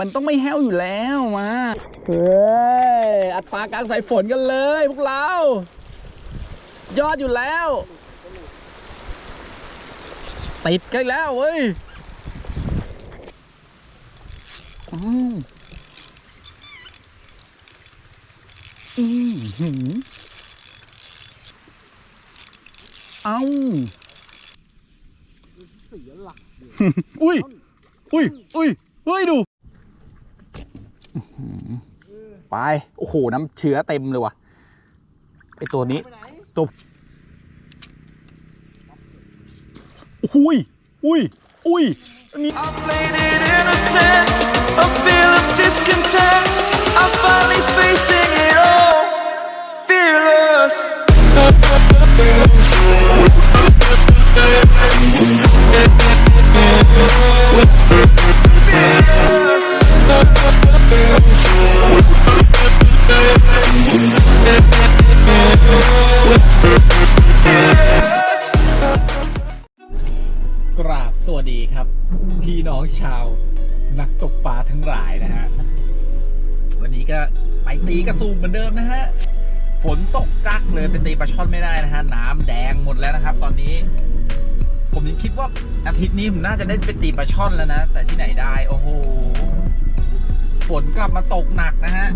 มันต้องไม่แห้วอยู่แล้วมาเฮ้ยอัดปลากลางสายฝนกันเลยพวกเรา ยอดอยู่แล้วติดกันแล้วเว้ยอืมอืมหืมเอ้าอุ้ย อุ้ย อุ้ย เฮ้ยดูอื้อหือ ไป โอ้โห น้ำเชื้อเต็มเลยว่ะไอตัวนี้ตัวอุ้ย อุ้ย อุ้ยอันนี้ I played it innocent, a feel of discontent. I'm finally facing it all, fearless. กราบสวัสดีครับ พี่น้องชาวนักตกปลาทั้งหลายนะฮะ วันนี้ก็ไปตีกระสูบเหมือนเดิมนะฮะ ฝนตกจักเลยไปตีปลาช่อนไม่ได้นะฮะ น้ำแดงหมดแล้วนะครับ ตอนนี้ ผมยังคิดว่าอาทิตย์นี้ผมน่าจะได้ไปตีปลาช่อนแล้วนะ แต่ที่ไหนได้ โอ้โห ฝนกลับมาตกหนักนะฮะ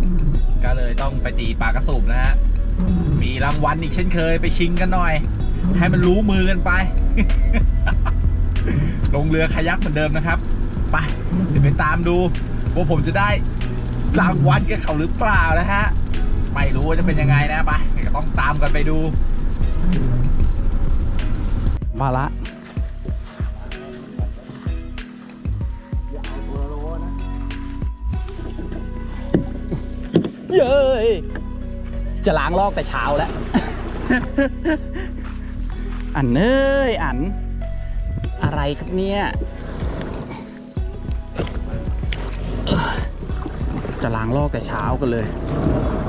ก็เลยต้องไปตีปลากระสูบนะฮะ มีรางวัลอีกเช่นเคยไปชิงกันหน่อย ให้มันรู้มือกันไป ลงเรือคายักเหมือนเดิมนะครับ ไป เดี๋ยวไปตามดู ว่าผมจะได้รางวัลกับเขาหรือเปล่านะฮะ ไม่รู้ว่าจะเป็นยังไงนะไปก็ต้องตามกันไปดู มาละ เย้ยจะล้างลอกแต่เช้าแล้ว อันเอ้ยอัน อะไรครับเนี่ย จะล้างลอกแต่เช้ากันเลย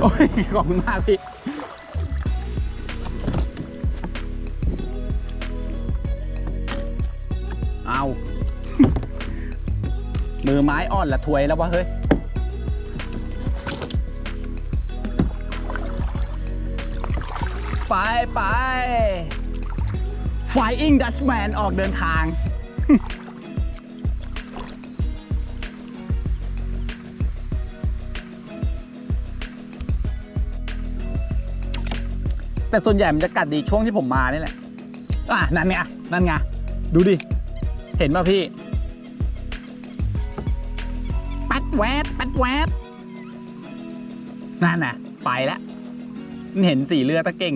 โอ้ยขอบคุณมากพี่เอามือไม้อ่อนละถวยแล้ววะเฮ้ย ไปไป Flying Dutchman ออกเดินทาง แต่ส่วนใหญ่มันจะกัดดีช่วงที่ผมมานี่แหละ อะ นั่นไงนั่นไง ดูดิ เห็นป่ะพี่ ปัดแวดปัดแวดนั่นน่ะ ไปแล้ว เห็นสีเรือตะเก่ง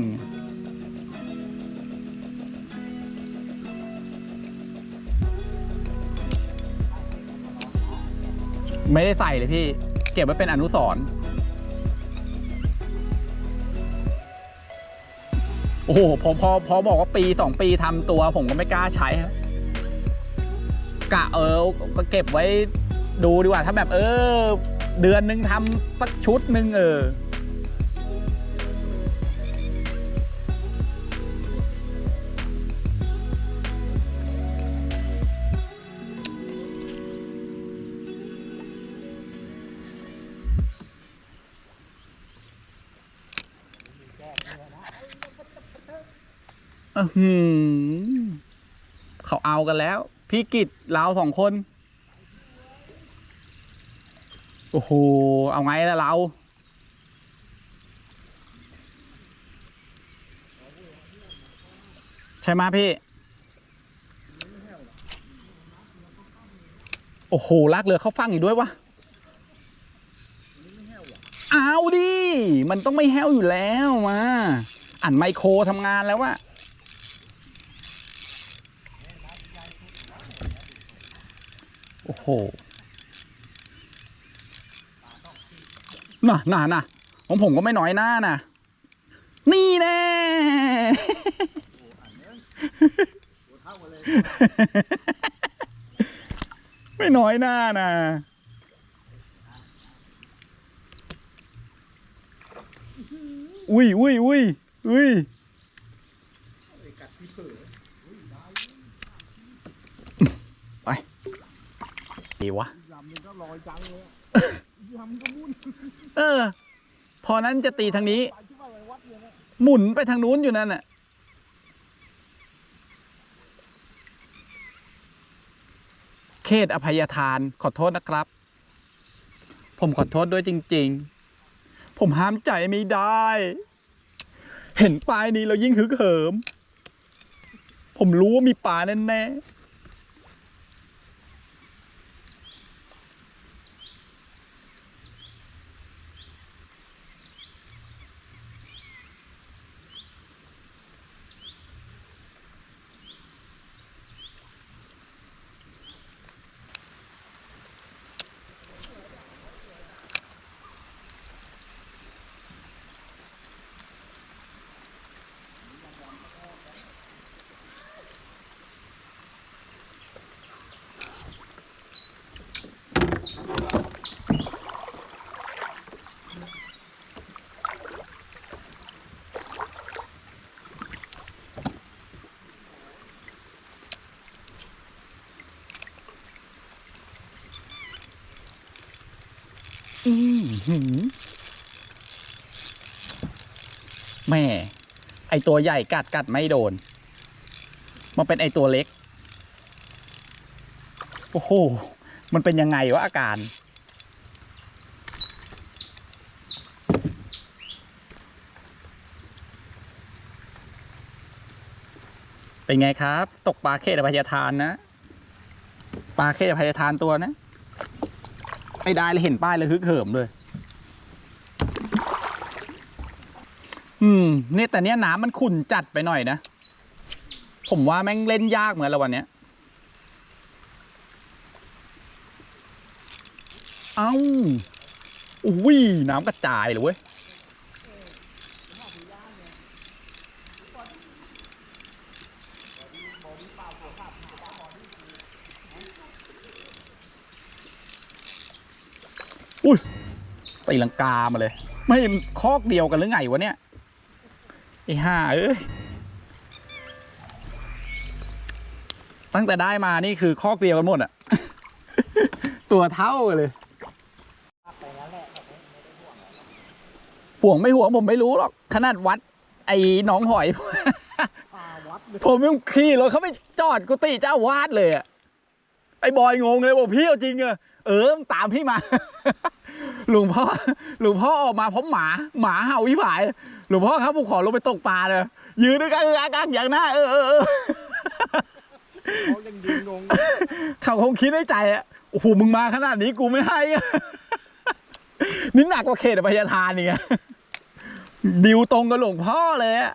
ไม่ได้ใส่เลยพี่ เก็บไว้เป็นอนุสรณ์โอ้โหพอพอพอบอกว่าปีสองปีทำตัวผมก็ไม่กล้าใช้ครับกะเออก็เก็บไว้ดูดีกว่า ถ้าแบบเออ เดือนหนึ่งทำสักชุดหนึ่งเออ อืเขาเอากันแล้ว พี่กิตเราสองคน โอ้โห เอาไงล่ะเรา ใช่ไหมพี่ โอ้โห ลากเรือเข้าฟังอีกด้วยวะเอาดิ มันต้องไม่แห้วอยู่แล้วมาอันไมโครทำงานแล้ววะ โอ้โหน่ะน่ะน่ะของผมก็ไม่น้อยหน้านะนี่แน่ไม่น้อยหน้านะอุ้ยอุ้ยอุ้ยอุ้ย ดีวะำมันก็ลอยจังเลยยำก็มุ่นเออ พอนั้นจะตีทางนี้ ไปที่ว่าอะไรวัดเนี่ยนะหมุนไปทางนู้นอยู่นั่นน่ะ เขตอภัยทาน ขอโทษนะครับ ผมขอโทษด้วยจริง ๆ ผมห้ามใจไม่ได้ เห็นปลายนี้เรายิ่งฮึกเหิม ผมรู้ว่ามีปลาแน่ๆ อือหือแม่ ไอตัวใหญ่กัดกัดไม่โดน มันเป็นไอตัวเล็ก โอ้โห มันเป็นยังไงวะอาการ เป็นไงครับ ตกปลาเขตอภัยทานนะ ปลาเขตอภัยทานตัวนะ ไม่ได้เลยเห็นป้ายเลยฮึกเหิมเลย อืมเนี่ยแต่เนี้ยน้ำมันขุ่นจัดไปหน่อยนะ ผมว่าแม่งเล่นยากเหมือนละวันเนี้ย เอ้าอุ้ยน้ำกระจายเลยเว้ย อุ้ย ตีลังกามาเลย ไม่คอกเดียวกันหรือไงวะเนี่ยไอ้ห่าเอ้ยตั้งแต่ได้มานี่คือคอกเดียวกันหมดอะตัวเท่าเลยห่วงไม่ห่วงผมไม่รู้หรอกขนาดวัด ไอ้หนองหอย ผมยังขี่รถเขาไปจอดกุฏิเจ้าอาวาดเลยอะ ไอ้บอยงงเลยบอกพี่เอาจริงเหรอเออตามพี่มา หลวงพ่อหลวงพ่อออกมาพร้อมหมาหมาเห่าวิผาย หลวงพ่อครับผมขอลงไปตกปลาเลยยืนด้วยกันเออกักอย่างหน้าเออเออเออเขายังยืนงงเขาคงคิดในใจอะโอ้โหมึงมาขนาดนี้กูไม่ให้อะนี่หนักกว่าเขตอภัยทานนี่ไงดิวตรงกับหลวงพ่อเลยอะ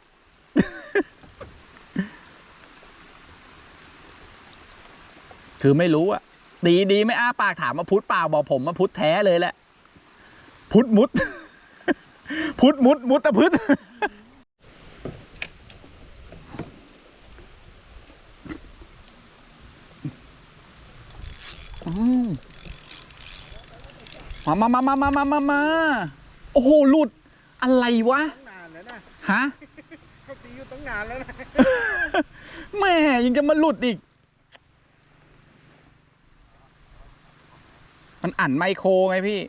คือไม่รู้อะดีดีไม่อ้าปากถามมาพุทธเปล่าบอกผมมาพุทธแท้เลยแหละ พุทธมุด พุทธมุดมุดตะพุทธอืมมามามามามามามาโอ้โห หลุด อะไรวะตั้งนานแล้วนะฮะเขาตีอยู่ตั้งนานแล้วนะ แม่ยังจะมาหลุดอีก มันอันไมโครไงพี่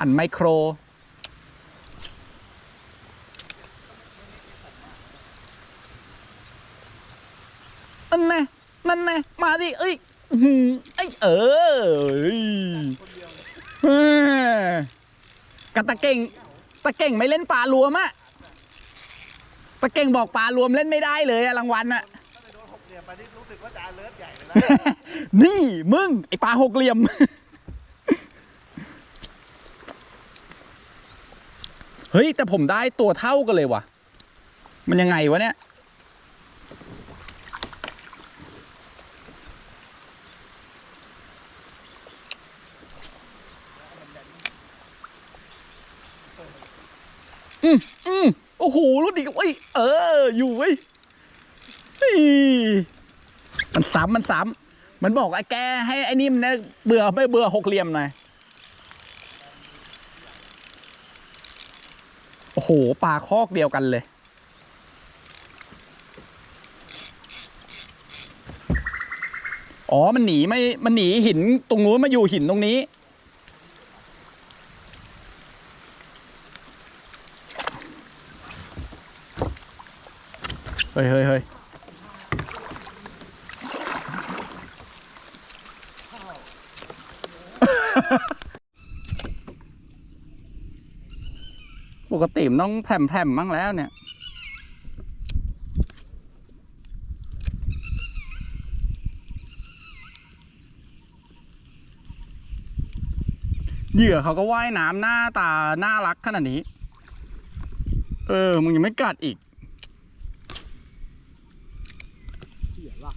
อันไมโคร นั่นแน่นั่นแน่มาดิ เอ้ยหือไอ้เออเอ้ยเฮ้ยกับตะเก่ง ตะเก่งไม่เล่นปลารวมอะตะเก่งบอกปลารวมเล่นไม่ได้เลยอะรางวัลอะ เดี๋ยวไปนี่รู้สึกว่าจะเลิศใหญ่เลยนะนี่มึง ไอปลาหกเหลี่ยม เฮ้ย แต่ผมได้ตัวเท่ากันเลยวะมันยังไงวะเนี่ย อืมอืมโอ้โหรถดีเอ้ย เออ อยู่เว้ย มันซ้ำมันซ้ำมันบอกไอ้แกให้ไอ้นี่มันะเบื่อไม่เบื่อหกเหลี่ยมหน่อยโอ้โหปลาคอกเดียวกันเลย อ๋อ มันหนีไม่ มันหนีหินตรงนู้นมาอยู่หินตรงนี้ เฮ้ยเฮ้ยเฮ้ย มันต้องแผ่มๆมั้งแล้วเนี่ย เหยื่อเขาก็ว่ายน้ำหน้าตา น่ารักขนาดนี้ เออ มึงยังไม่กัดอีกเสียหลัก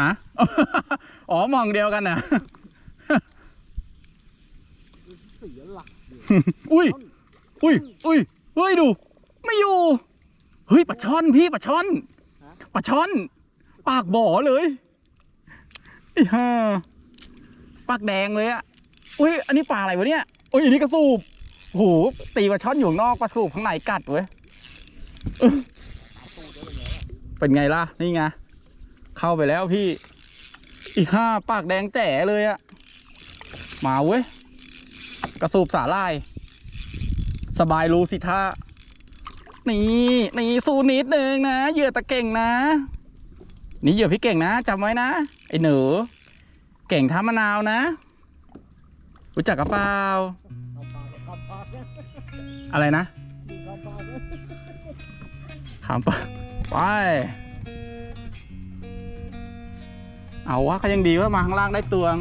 ฮะ อ๋อ มองเดียวกันนะเสียหลักอยู่อุ้ย อุ้ย อุ้ย เฮ้ยดู ไม่อยู่ เฮ้ยปลาช่อนพี่ปลาช่อนปลาช่อน ปากบ่อเลยไอ้ห่าปากแดงเลยอะอุ้ยอันนี้ปลาอะไรวะเนี่ยอุ้ยอันนี้กระสูบโอ้โหตีปลาช่อนอยู่ข้างนอกปลาสูบข้างในกัดเว้ยเออเป็นไงล่ะนี่ไงเข้าไปแล้วพี่ อีห้าปากแดงแจ๋เลยอะมาเว้ยกระสูบสาลาย สบายรู้สิท่านี่นี่สู้นิดนึงนะเหยื่อตะเก่งนะ นี่เหยื่อพี่เก่งนะจำไว้นะ ไอ้หนู เก่งท่ามะนาวนะ รู้จักกระเปล่าอะไรนะขามปะไป เอาวะก็ยังดีว่ามาข้างล่างได้ตวง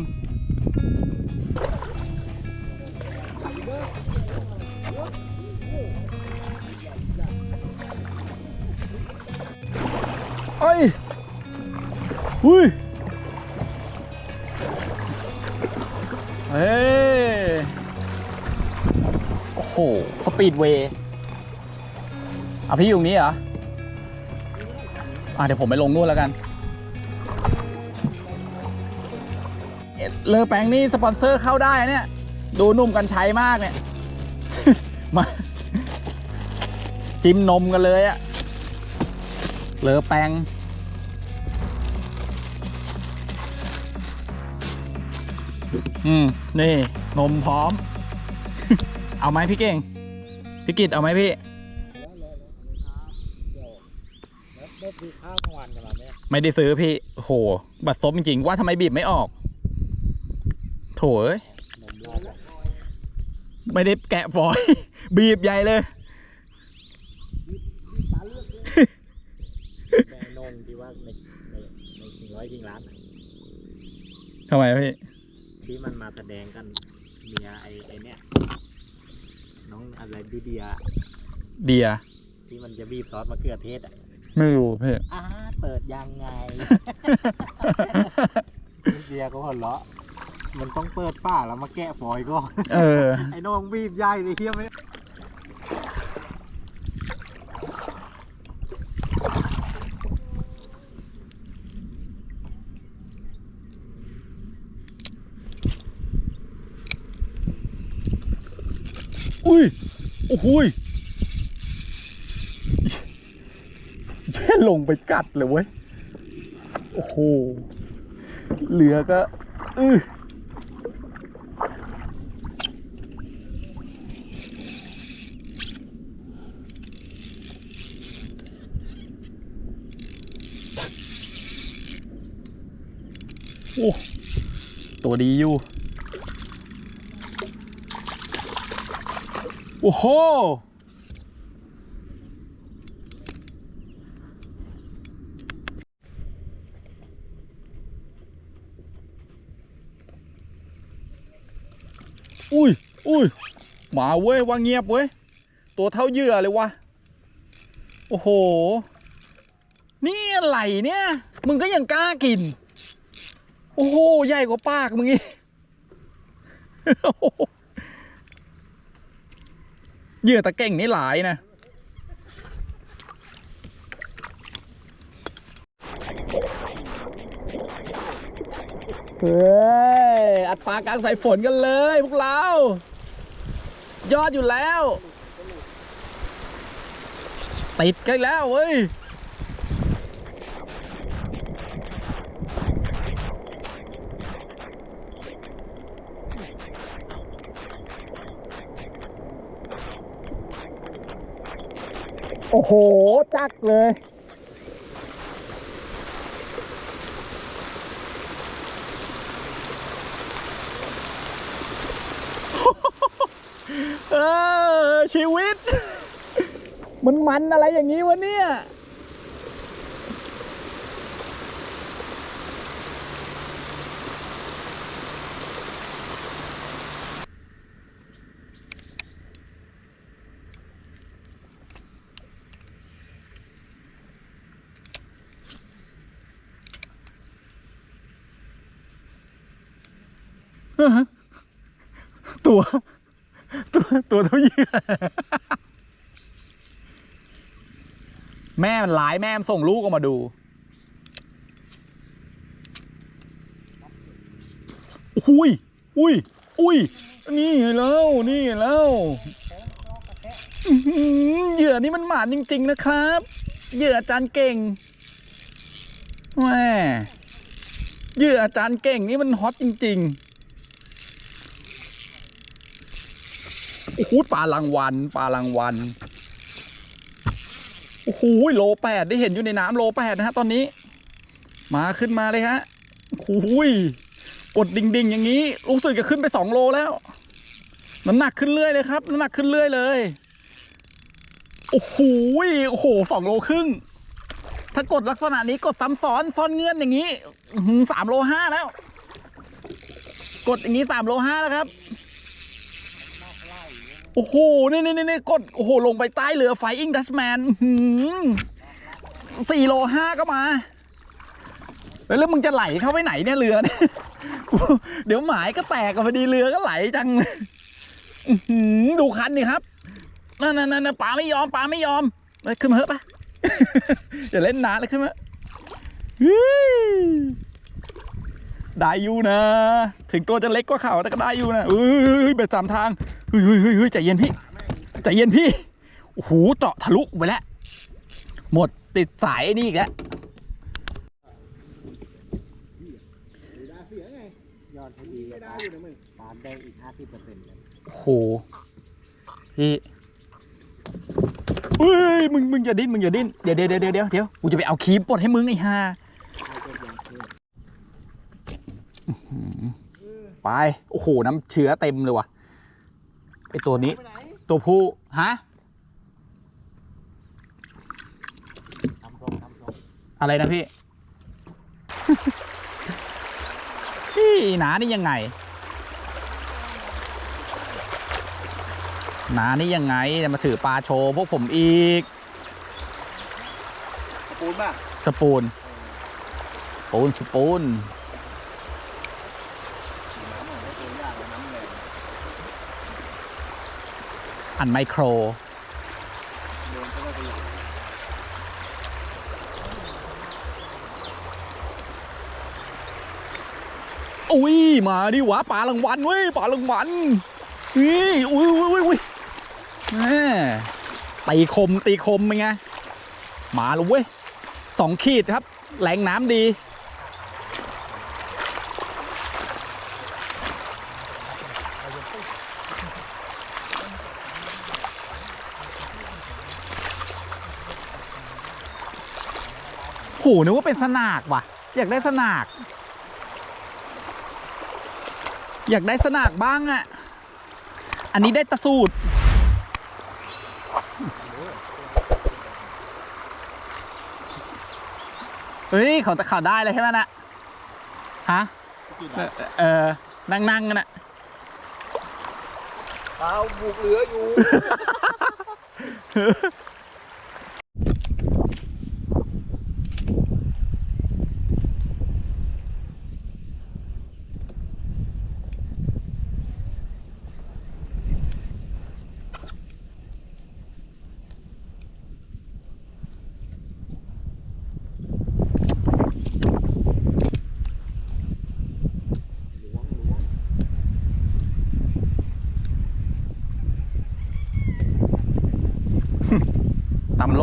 เอ้ยอุ้ยเฮ้ยโอ้โห สปีดเวย์อะพี่อยู่ตรงนี้เหรอ อะเดี๋ยวผมไปลงนู่นแล้วกันเอ๊ะเลอแปลงนี่สปอนเซอร์เข้าได้นะเนี่ย ดูนุ่มกันใช้มากเนี่ย มา จิ้มนมกันเลยอะ เลอแปลงอืม นี่ นมพร้อม เอาไหมพี่เก่ง พี่กิตเอาไหมพี่แล้วแล้วแล้วครับเดี๋ยวแล้วได้คือข้าวกลางวันกันมาเนี่ยไม่ได้ซื้อพี่โอ้โห บัตรซบจริงๆว่าทำไมบีบไม่ออก โถเอ้ยนมราดอะ ไม่ได้แกะฟอยล์บีบใหญ่เลย ตาเลือกเลยแม่นงที่ว่าในใน ในชิงร้อยชิงล้านอะทำไมพี่ ที่มันมาแสดงกันเมียไอ้ไอ้เนี่ย น้องอะไรดิเดียเดีย ที่มันจะบีบซอสมะเขือเทศอะไม่รู้พี่อ่าเปิดยังไงดิเดียก็หัวเราะมันต้องเปิดป้าแล้วมาแกะฟอยล์ก่อนเออ ไอ้น้องบีบใหญ่เลยเฮียไม่ อุ้ย โอ้โหยแค่ลงไปกัดเลยเว้ย โอ้โห เหลือก็อื้อโอ้ตัวดีอยู่ โอ้โหอุ้ยอุ้ยมาเว้ยว่าเงียบเว้ย ตัวเท่าเหยื่อเลยวะ โอ้โห นี่อะไรเนี่ย มึงก็ยังกล้ากิน โอ้โห ใหญ่กว่าปากมึงอีก เหยื่อตะเก่งนี่หลายนะ เฮ้ย อัดปลากลางสายฝนกันเลยพวกเรา ยอดอยู่แล้ว ติดกันแล้วเว้ย โอ้โห จักเลย เออชีวิต มันมันอะไรอย่างนี้วะเนี่ย ตัว ตัวตัวเท่าเหยื่อแม่มันร้ายแม่มันส่งลูกออกมาดูอุ้ยอุ้ยอุ้ย นี่แล้วนี่แล้วเหยื่อนี่มันหมานจริง ๆ นะครับ เหยื่ออาจารย์เก่งแม่เหยื่ออาจารย์เก่งนี่มันฮอตจริง ๆ โอ้โหปลารางวัลปลารางวัลโอ้โหโลแปดได้เห็นอยู่ในน้ำโลแปดนะฮะตอนนี้ มาขึ้นมาเลยฮะโอ้โหกดดิ่งๆอย่างนี้รู้สึกจะขึ้นไปสองโลแล้วน้ำหนักขึ้นเรื่อยเลยครับน้ำหนักขึ้นเรื่อยเลยโอ้โหโอ้โหสองโลครึ่งถ้ากดลักษณะนี้กดซ้ำซ้อนซ้อนเงื่อนอย่างนี้สามโลห้าแล้ว กดอย่างนี้สามโลห้าแล้วครับ โอ้โห นี่นี่นี่กด โอ้โห ลงไปใต้เรือไฟอิงดัชแมนสี่โลห้าก็มา แล้วมึงจะไหลเข้าไปไหนเนี่ยเรือเนี่ย เดี๋ยวหมายก็แตกกันพอดีเรือก็ไหลจังดูคันดิครับ นั่นนั่นนั่นปลาไม่ยอมปลาไม่ยอมไปขึ้นมาเถอะปะอย่าเล่นนานเลยขึ้นมา ได้อยู่นะ ถึงตัวจะเล็กกว่าเขาแต่ก็ได้อยู่นะเอ้ยเบ็ดสามทางเฮ้ยเฮ้ยใจเย็นพี่ใจเย็นพี่โอ้โหเจาะทะลุไปแล้ว หมดติดสายนี่อีกแล้วยอดทีไม่ได้อยู่นะมึงปานแดงอีกห้าสิบเปอร์เซ็นต์เลยโอ้โหพี่เฮ้ยมึงมึงอย่าดิ้นมึงอย่าดิ้นเดี๋ยวเดี๋ยวเดี๋ยวเดี๋ยวเดี๋ยวกูจะไปเอาครีมปลดให้มึงไอ้ห่า ให้เจ็บยังเพิ่ม ไปโอ้โหน้ำเชื้อเต็มเลยว่ะไอตัวนี้ ตัวผู้ฮะทำทรงทำทรงอะไรนะพี่พี่หนานี่ยังไง หนานี่ยังไงจะมาถือปลาโชว์พวกผมอีกปูนป่ะสปูนสปูนสปูน อันไมโคร อุ้ย มาดิวะปลารางวัลเว้ยปลารางวัลนี่อุ้ยอุ้ยอุ้ยอุ้ยแม่ตีคมตีคมเป็นไง มาแล้วเว้ยสองขีดครับแรงน้ำดี หนึกว่าเป็นสนากว่ะ อยากได้สนาก อยากได้สนากบ้างอะ่ะ อันนี้ได้ตะสูดเฮ้ยเขาแต่เขาได้เลยใช่ไหมนะฮะเออเออนั่งนั่งกันอะเอาบุกเหลืออยู่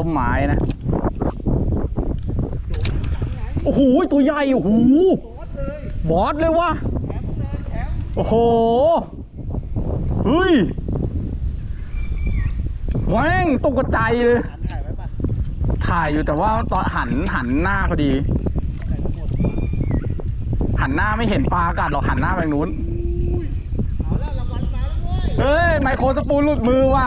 มไม้นะโอ้โหตัวใหญ่โอ้โหบอสเลยวะโอ้โหเฮ้ยแม่งตกกระจายเลย ถ่ายอยู่แต่ว่าตอนหันหันหน้าพอดี หันหน้าไม่เห็นปลากัดหรอกหันหน้าไปนู้นเฮ้ย ไมโครสปูนหลุดมือว่ะ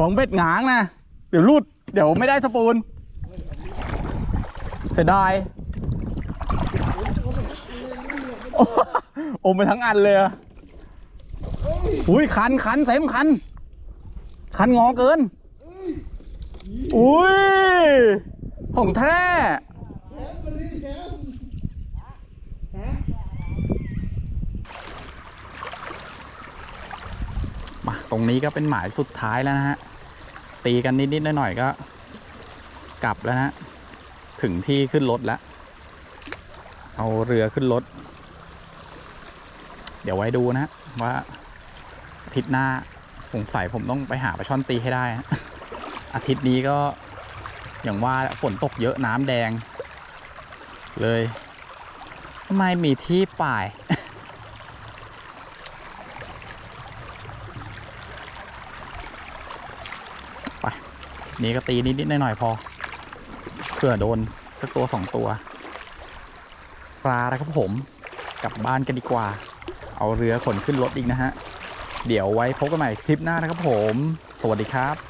วงเบ็ดหงางนะ เดี๋ยวรูด เดี๋ยวไม่ได้สปูน เสียดาย โอ้มไปทั้งอันเลยอะอุ้ยคันคันเต็มคัน คันงอเกิน อุ้ยของแท้มาตรงนี้ก็เป็นหมายสุดท้ายแล้วนะฮะ ตีกันนิดๆหน่อยๆก็ กลับแล้วนะฮะถึงที่ขึ้นรถแล้ว เอาเรือขึ้นรถ เดี๋ยวไว้ดูนะว่าอาทิตย์หน้าสงสัยผมต้องไปหาปลาช่อนตีให้ได้ อาทิตย์นี้ก็อย่างว่าฝนตกเยอะน้ำแดง เลยไม่มีที่ป่าย นี่ก็ตีนิดๆหน่อยๆพอเพื่อโดนสักตัวสองตัว ปลาแล้วครับผมกลับบ้านกันดีกว่า เอาเรือขนขึ้นรถอีกนะฮะ เดี๋ยวไว้พบกันใหม่ทริปหน้านะครับผม สวัสดีครับ